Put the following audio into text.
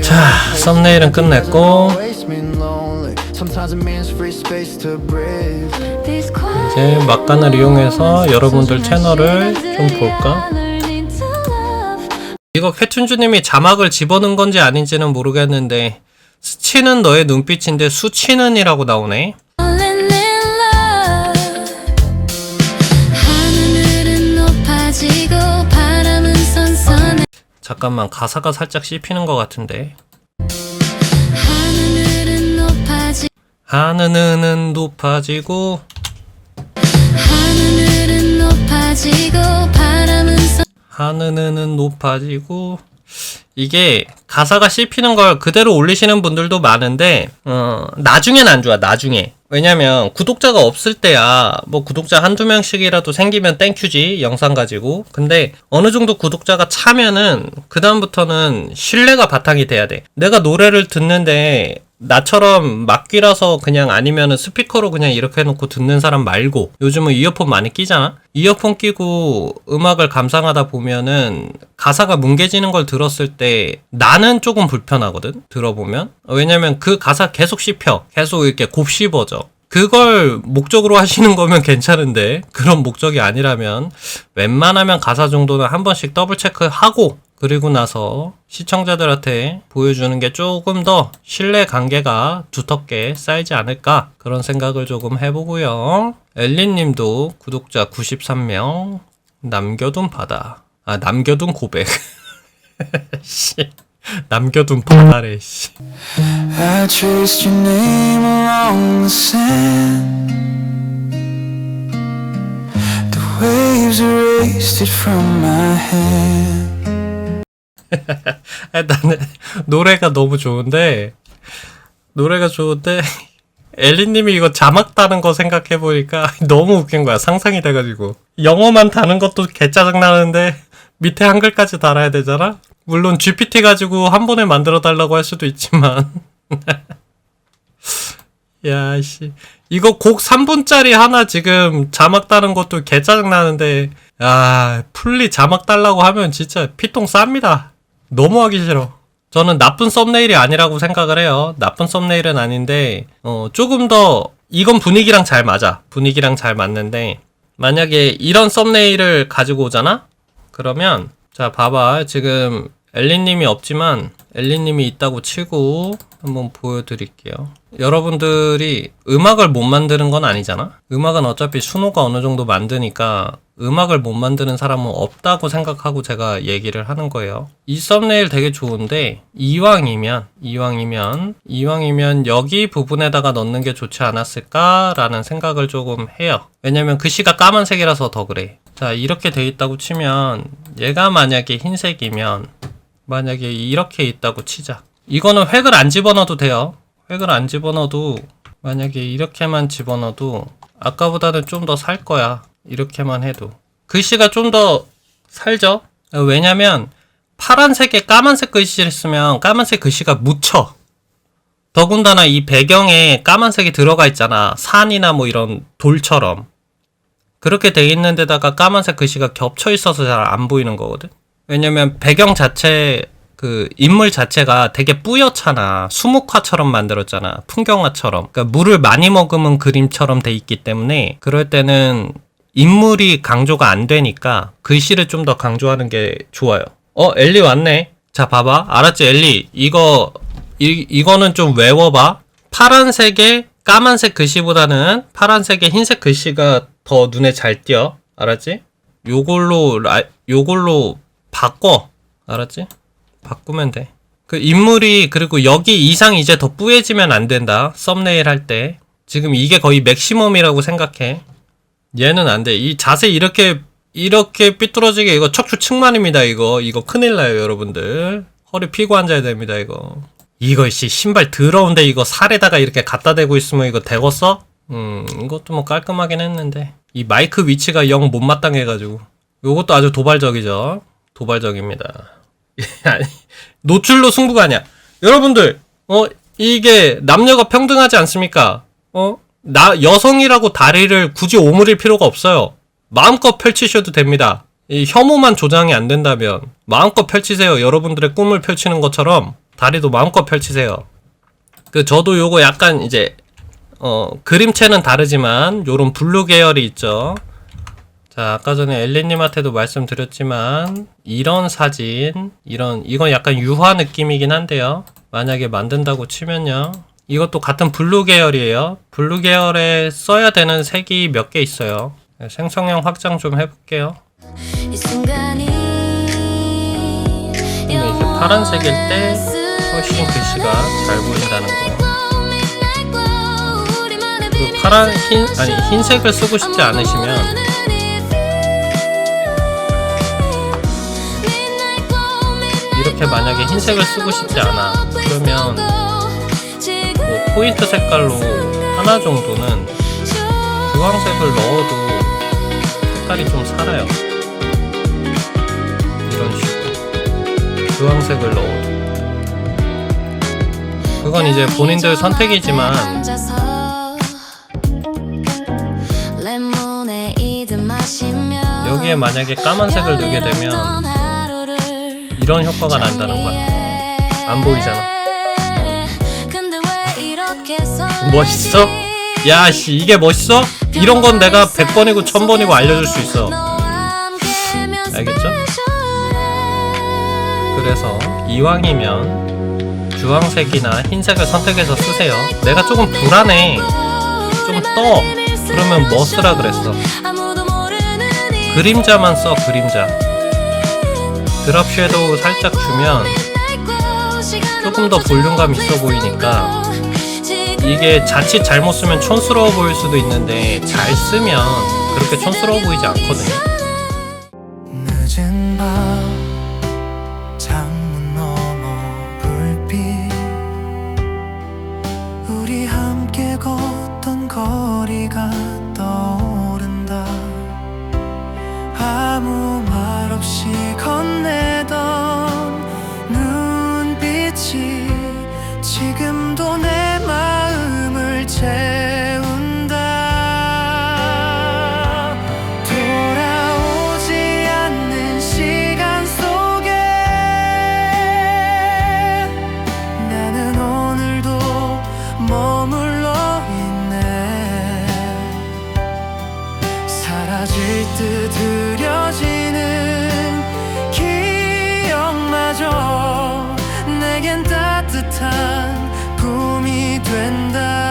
자, 썸네일은 끝냈고 이제 막간을 이용해서 여러분들 채널을 좀 볼까? 이거 쾌춘주님이 자막을 집어넣은 건지 아닌지는 모르겠는데 스치는 너의 눈빛인데 수치는이라고 나오네. 잠깐만 가사가 살짝 씹히는 것 같은데. 하늘은 높아지 하늘은 높아지고 하늘은 높아지고 바람은 선 하늘은 높아지고 이게 가사가 씹히는 걸 그대로 올리시는 분들도 많은데 어 나중엔 안 좋아 나중에 왜냐면 구독자가 없을 때야 뭐 구독자 한두 명씩이라도 생기면 땡큐지 영상 가지고 근데 어느 정도 구독자가 차면은 그 다음부터는 신뢰가 바탕이 돼야 돼 내가 노래를 듣는데 나처럼 막귀라서 그냥 아니면은 스피커로 그냥 이렇게 해놓고 듣는 사람 말고 요즘은 이어폰 많이 끼잖아? 이어폰 끼고 음악을 감상하다 보면은 가사가 뭉개지는 걸 들었을 때 나는 조금 불편하거든? 들어보면. 왜냐면 그 가사 계속 씹혀. 계속 이렇게 곱씹어져. 그걸 목적으로 하시는 거면 괜찮은데 그런 목적이 아니라면 웬만하면 가사 정도는 한 번씩 더블 체크하고 그리고 나서 시청자들한테 보여주는 게 조금 더 신뢰 관계가 두텁게 쌓이지 않을까 그런 생각을 조금 해보고요. 엘리님도 구독자 93명 남겨둔 바다. 아 남겨둔 고백. 씨 남겨둔 바다래 씨 I traced your name along the sand. The waves erased it from my hand. 아, 나는 노래가 너무 좋은데 노래가 좋은데 엘리님이 이거 자막 따는 거 생각해 보니까 너무 웃긴 거야 상상이 돼가지고 영어만 다는 것도 개 짜증 나는데 밑에 한글까지 달아야 되잖아 물론 GPT 가지고 한 번에 만들어 달라고 할 수도 있지만 야 씨 이거 곡 3분짜리 하나 지금 자막 따는 것도 개짜증 나는데 아 풀리 자막 달라고 하면 진짜 피똥 쌉니다 너무 하기 싫어. 저는 나쁜 썸네일이 아니라고 생각을 해요. 나쁜 썸네일은 아닌데, 어, 조금 더, 이건 분위기랑 잘 맞아. 분위기랑 잘 맞는데, 만약에 이런 썸네일을 가지고 오잖아? 그러면, 자, 봐봐. 지금, 엘리님이 없지만, 엘리님이 있다고 치고, 한번 보여드릴게요. 여러분들이 음악을 못 만드는 건 아니잖아? 음악은 어차피 순호가 어느 정도 만드니까, 음악을 못 만드는 사람은 없다고 생각하고 제가 얘기를 하는 거예요. 이 썸네일 되게 좋은데 이왕이면 이왕이면 이왕이면 여기 부분에다가 넣는 게 좋지 않았을까라는 생각을 조금 해요. 왜냐면 글씨가 까만색이라서 더 그래. 자 이렇게 돼 있다고 치면 얘가 만약에 흰색이면 만약에 이렇게 있다고 치자. 이거는 획을 안 집어넣어도 돼요. 획을 안 집어넣어도 만약에 이렇게만 집어넣어도 아까보다는 좀 더 살 거야. 이렇게만 해도. 글씨가 좀 더 살죠? 왜냐면 파란색에 까만색 글씨를 쓰면 까만색 글씨가 묻혀. 더군다나 이 배경에 까만색이 들어가 있잖아. 산이나 뭐 이런 돌처럼. 그렇게 돼 있는 데다가 까만색 글씨가 겹쳐 있어서 잘 안 보이는 거거든. 왜냐면 배경 자체 그 인물 자체가 되게 뿌옇잖아. 수묵화처럼 만들었잖아. 풍경화처럼. 그러니까 물을 많이 머금은 그림처럼 돼 있기 때문에 그럴 때는 인물이 강조가 안 되니까 글씨를 좀 더 강조하는 게 좋아요. 어, 엘리 왔네. 자, 봐봐. 알았지, 엘리. 이거 이, 이거는 좀 외워봐. 파란색에 까만색 글씨보다는 파란색에 흰색 글씨가 더 눈에 잘 띄어. 알았지? 요걸로, 라, 요걸로 바꿔. 알았지? 바꾸면 돼. 그 인물이, 그리고 여기 이상 이제 더 뿌얘지면 안 된다. 썸네일 할 때. 지금 이게 거의 맥시멈이라고 생각해. 얘는 안 돼. 이 자세 이렇게, 이렇게 삐뚤어지게 이거 척추 측만입니다, 이거. 이거 큰일 나요, 여러분들. 허리 피고 앉아야 됩니다, 이거. 이거 씨 신발 더러운데 이거 살에다가 이렇게 갖다 대고 있으면 이거 되겠어? 음 이것도 뭐 깔끔하긴 했는데 이 마이크 위치가 영 못마땅해가지고. 요것도 아주 도발적이죠. 도발적입니다. 노출로 승부가 아니야. 여러분들 어 이게 남녀가 평등하지 않습니까? 어? 나 여성이라고 다리를 굳이 오므릴 필요가 없어요. 마음껏 펼치셔도 됩니다. 이 혐오만 조장이 안 된다면 마음껏 펼치세요. 여러분들의 꿈을 펼치는 것처럼 다리도 마음껏 펼치세요. 그 저도 요거 약간 이제 어 그림체는 다르지만 요런 블루 계열이 있죠. 자 아까 전에 엘리님한테도 말씀드렸지만 이런 사진 이런 이건 약간 유화 느낌이긴 한데요. 만약에 만든다고 치면요. 이것도 같은 블루 계열이에요. 블루 계열에 써야 되는 색이 몇 개 있어요. 네, 생성형 확장 좀 해볼게요. 이 순간이 근데 이게 파란색일 때 훨씬 글씨가 잘 보인다는 거. 그 파란 흰 아니 흰색을 쓰고 싶지 않으시면 이렇게 만약에 흰색을 쓰고 싶지 않아. 그러면 뭐 포인트 색깔로 하나 정도는 주황색을 넣어도 색깔이 좀 살아요. 이런 식으로. 주황색을 넣어도. 그건 이제 본인들 선택이지만 여기에 만약에 까만색을 넣게 되면 이런 효과가 난다는 거야. 안 보이잖아. 멋있어? 야 씨 이게 멋있어? 이런 건 내가 100번이고 1000번이고 알려줄 수 있어. 알겠죠? 그래서 이왕이면 주황색이나 흰색을 선택해서 쓰세요. 내가 조금 불안해. 좀 떠. 그러면 뭐 쓰라 그랬어? 그림자만 써, 그림자. 드랍 섀도우 살짝 주면 조금 더 볼륨감 있어 보이니까 이게 자칫 잘못 쓰면 촌스러워 보일 수도 있는데 잘 쓰면 그렇게 촌스러워 보이지 않거든요. 따뜻한 봄이 된다